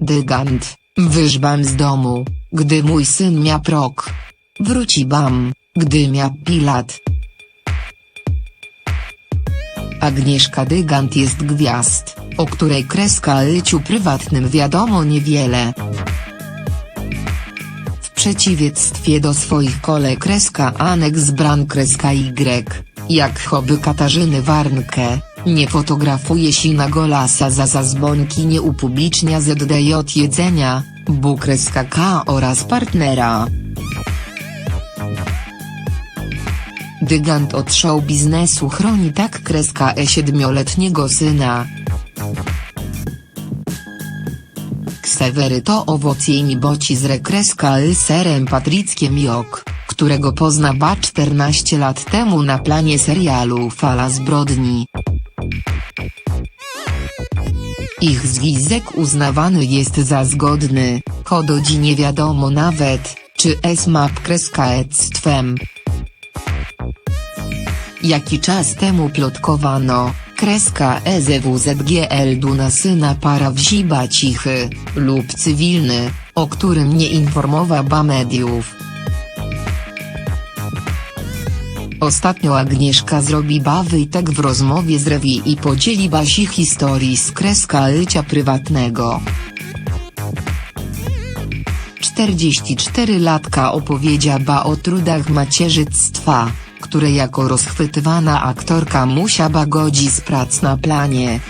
Dygant, wyżbam z domu, gdy mój syn miał rok. Wróci bam, gdy miał pilat. Agnieszka Dygant jest gwiazd, o której kreska życiu prywatnym wiadomo niewiele. Przeciwieństwie do swoich kole kreska Aneks Bran kreska Y, jak hobby Katarzyny Warnke, nie fotografuje się na golasa za zazbońki nie upublicznia ZDJ jedzenia, bu kreska K oraz partnera. Dygant od show biznesu chroni tak kreska E siedmioletniego syna. Ksewery to owocjemi boci z rekreska y serem Patryckiem Jok, którego pozna ba 14 lat temu na planie serialu Fala zbrodni. Ich związek uznawany jest za zgodny, choć nie wiadomo nawet, czy S-map kreska ectwem. Jaki czas temu plotkowano, kreska EZWZGL Duna syna para wziba cichy, lub cywilny, o którym nie informowa ba mediów. Ostatnio Agnieszka zrobi bawyjtek w rozmowie z Rewi i podzieli basi historii z kreska życia prywatnego. 44-latka opowiedziała o trudach macierzyństwa, które jako rozchwytywana aktorka musiała godzi z prac na planie.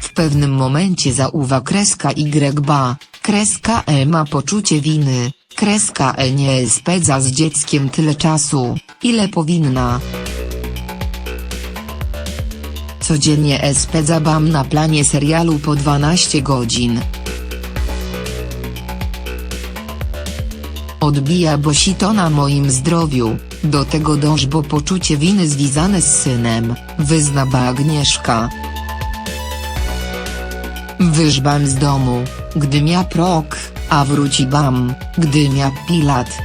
W pewnym momencie zauwa kreska Y ba, kreska E ma poczucie winy, kreska E nie spędza z dzieckiem tyle czasu, ile powinna. Codziennie E spędza bam na planie serialu po 12 godzin. Odbija bosito na moim zdrowiu, do tego dąż bo poczucie winy związane z synem, wyzna ba Agnieszka. Wyżbam z domu, gdy mia prok, a wróci bam, gdy mia pilat.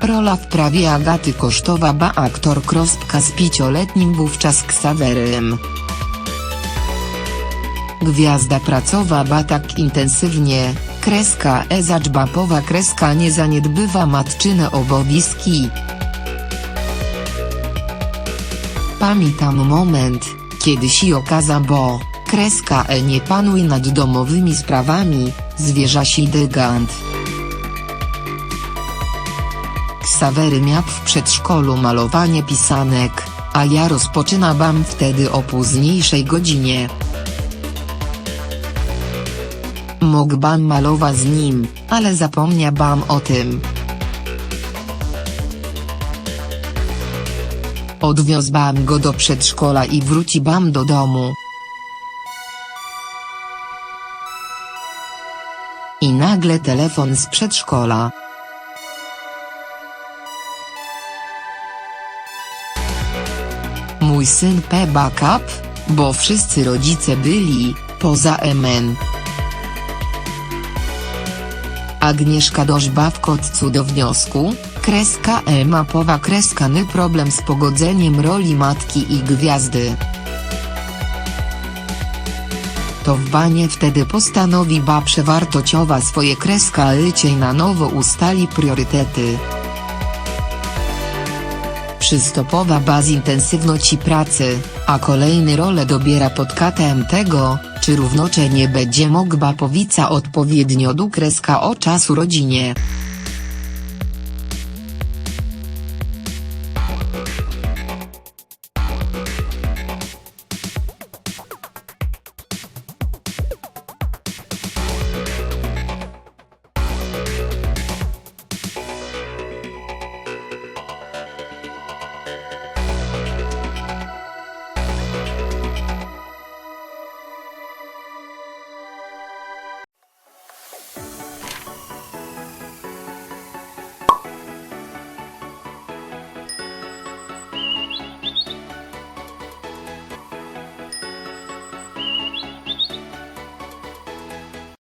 Rola w prawie Agaty kosztowa ba aktor Krostka z pięcioletnim wówczas Ksawerym. Gwiazda pracowa ba tak intensywnie, kreska e zaczbapowa kreska nie zaniedbywa matczyne obowiązki. Pamiętam moment, kiedy się okaza bo, kreska e nie panuje nad domowymi sprawami, zwierza się dygant. Ksawery miał w przedszkolu malowanie pisanek, a ja rozpoczyna bam wtedy o późniejszej godzinie. Mógłbym malować z nim, ale zapomniałam o tym. Odwiozłam go do przedszkola i wróciłam do domu. I nagle telefon z przedszkola. Mój syn P backup, bo wszyscy rodzice byli, poza MN. Agnieszka dożba w kotcu do wniosku, kreska E mapowa kreska ny problem z pogodzeniem roli matki i gwiazdy. To w banie wtedy postanowi ba przewartościowa swoje kreska życie i na nowo ustali priorytety. Przystopowa baz intensywności pracy, a kolejny role dobiera pod katem tego, czy równocześnie będzie mogła powica odpowiednio do kreska o czasu rodzinie.